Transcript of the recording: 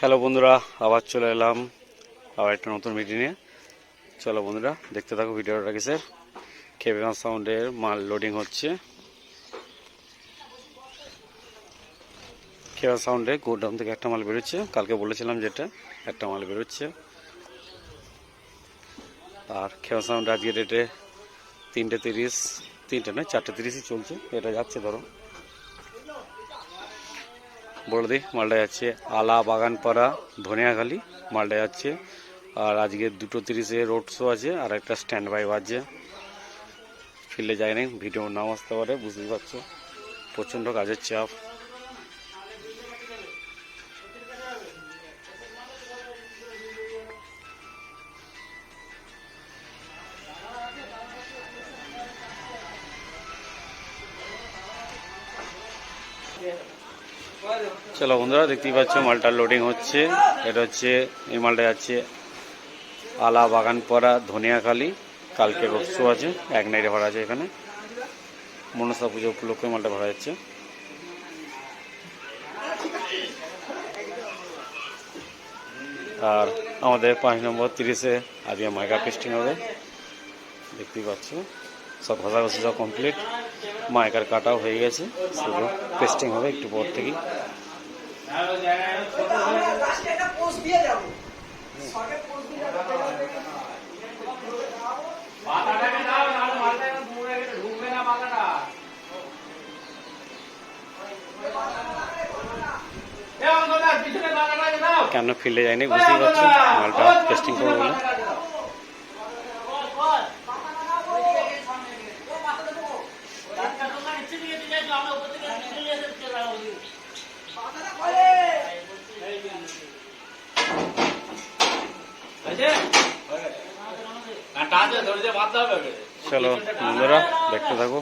Hello বন্ধুরা, আবার চলে এলাম আবার একটা নতুন ভিডিও নিয়ে। চলো বন্ধুরা, দেখতে থাকো ভিডিওটা কিসের? কেবিগান সাউন্ডের মাল লোডিং হচ্ছে। কেবিগান সাউন্ডে গোডাউন থেকে একটা মাল বেরোচ্ছে। কালকে বলেছিলাম যেটা একটা মাল বেরোচ্ছে। আর খেয়া সাউন্ড আজকে ডেটে তিনটে তিরিশ, তিনটে নয়, চারটে তিরিশই চলছে। এটা যাচ্ছে ধরো। বলে দিই মালটা যাচ্ছে আলা বাগানপাড়া, ধনিয়াখালি মালটা যাচ্ছে। আর আজকে দুটো তিরিশে রোড শো আছে, আর একটা স্ট্যান্ড বাই বাজছে। ফিল্ডে যাই নাই, ভিডিও নাম আসতে পারে বুঝতেই পারছ? প্রচণ্ড কাজের চাপ। চলো বন্ধুরা, দেখতেই পাচ্ছ মালটা লোডিং হচ্ছে। এটা হচ্ছে, এই মালটা যাচ্ছে আলা বাগানপাড়া, ধনিয়াখালি। কালকে রোড আছে, এক নাইটে ভাড়া আছে এখানে। মনসা পুজো উপলক্ষে মালটা ভাড়া যাচ্ছে। আর আমাদের পাঁচ নম্বর তিরিশে আজকে মাইকা পেস্টিং হবে। দেখতেই পাচ্ছ। সব ঘষাঘষি সব কমপ্লিট মাইকার কাটাও হয়ে গেছে, শুধু পেস্টিং হবে একটু পর থেকেই। পোস্ট পোস্ট কেন ফিল্ডে যায়নি বুঝতেই পারছ? মালটা টেস্টিং করব বলে টাচ ধরে বাঁধতে হবে চলো বন্ধুরা দেখতে থাকো।